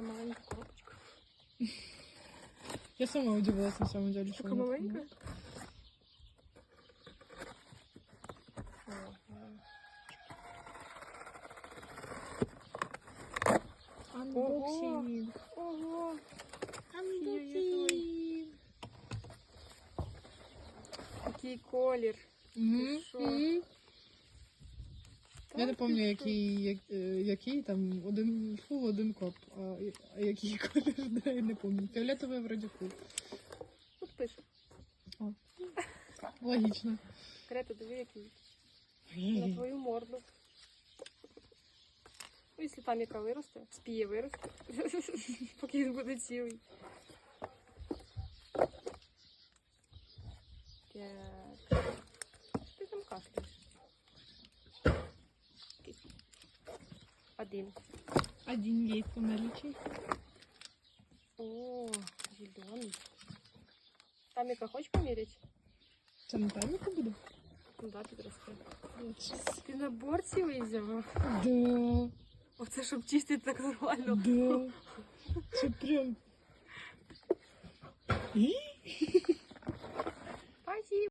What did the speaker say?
Такая маленькая коробочка. Я сама удивилась на самом деле, Такая маленькая. Анбоксинг. Ого. Анбоксинг. Який колір. Мгм, що? Я не пам'ятаю, який, як- е, який там один фул, один коп. А, а який колір, да, я не пам'ятаю. Фіолетовий вроді фул. Тут пише. Логічно. Крета, диви, який. На твою морду. Ну, якщо там яка виросте, спіє виросте, поки він буде цілий. Так. Один. Один есть у наличии. О, зеленый. Там яка хочеш поміряти? Це на тайміку буде? Ну да, тут росте. Ти набор цілий взяв? Да, Оце щоб чистити так нормально. да. Це прям... І?